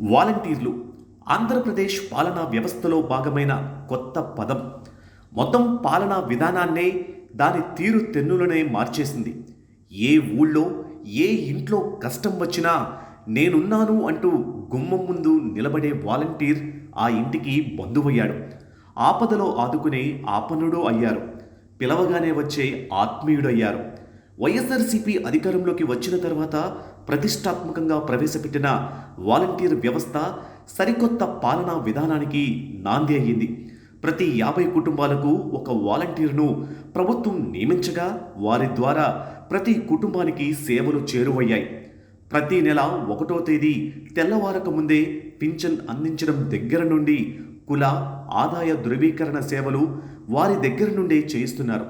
వాలంటీర్లు ఆంధ్రప్రదేశ్ పాలనా వ్యవస్థలో భాగమైన కొత్త పదం. మొత్తం పాలనా విధానాన్నే దాని తీరు తెన్నులనే మార్చేసింది. ఏ ఊళ్ళో ఏ ఇంట్లో కష్టం వచ్చినా నేనున్నాను అంటూ గుమ్మం ముందు నిలబడే వాలంటీర్ ఆ ఇంటికి బంధువయ్యాడు. ఆపదలో ఆదుకునే ఆపనుడు అయ్యారు. పిలవగానే వచ్చే ఆత్మీయుడయ్యారు. వైఎస్ఆర్సీపీ అధికారంలోకి వచ్చిన తర్వాత ప్రతిష్టాత్మకంగా ప్రవేశపెట్టిన వాలంటీర్ వ్యవస్థ సరికొత్త పాలనా విధానానికి నాంది అయ్యింది. ప్రతి యాభై కుటుంబాలకు ఒక వాలంటీర్ను ప్రభుత్వం నియమించగా వారి ద్వారా ప్రతి కుటుంబానికి సేవలు చేరువయ్యాయి. ప్రతి నెల ఒకటో తేదీ తెల్లవారక ముందే పింఛన్ అందించడం దగ్గర నుండి కుల ఆదాయ ధృవీకరణ సేవలు వారి దగ్గర నుండే చేయిస్తున్నారు.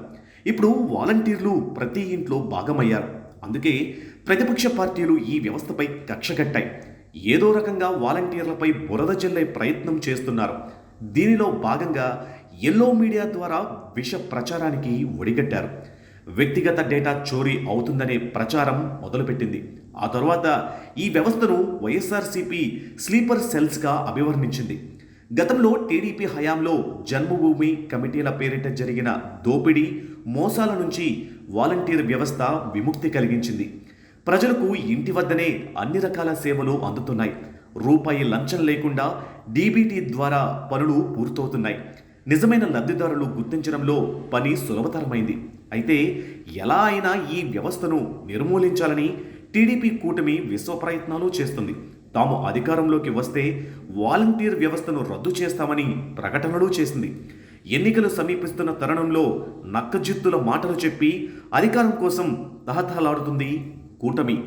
ఇప్పుడు వాలంటీర్లు ప్రతి ఇంట్లో భాగమయ్యారు. అందుకే ప్రతిపక్ష పార్టీలు ఈ వ్యవస్థపై కక్ష కట్టాయి. ఏదో రకంగా వాలంటీర్లపై బురద చెల్లే ప్రయత్నం చేస్తున్నారు. దీనిలో భాగంగా ఎల్లో మీడియా ద్వారా విష ప్రచారానికి ఒడిగట్టారు. వ్యక్తిగత డేటా చోరీ అవుతుందనే ప్రచారం మొదలుపెట్టింది. ఆ తర్వాత ఈ వ్యవస్థను వైఎస్ఆర్సీపీ స్లీపర్ సెల్స్గా అభివర్ణించింది. గతంలో టీడీపీ హయాంలో జన్మభూమి కమిటీల పేరిట జరిగిన దోపిడీ మోసాల నుంచి వాలంటీర్ వ్యవస్థ విముక్తి కలిగించింది. ప్రజలకు ఇంటి వద్దనే అన్ని రకాల సేవలు అందుతున్నాయి. రూపాయి లంచం లేకుండా డీబీటీ ద్వారా పనులు పూర్తవుతున్నాయి. నిజమైన లబ్ధిదారులు గుర్తించడంలో పని సులభతరమైంది. అయితే ఎలా అయినా ఈ వ్యవస్థను నిర్మూలించాలని టీడీపీ కూటమి విశ్వ ప్రయత్నాలు చేస్తుంది. తాము అధికారంలోకి వస్తే వాలంటీర్ వ్యవస్థను రద్దు చేస్తామని ప్రకటనలు చేసింది. ఎన్నికలు సమీపిస్తున్న తరుణంలో నక్కజిత్తుల మాటలు చెప్పి అధికారం కోసం తహతహలాడుతుంది కూటమి.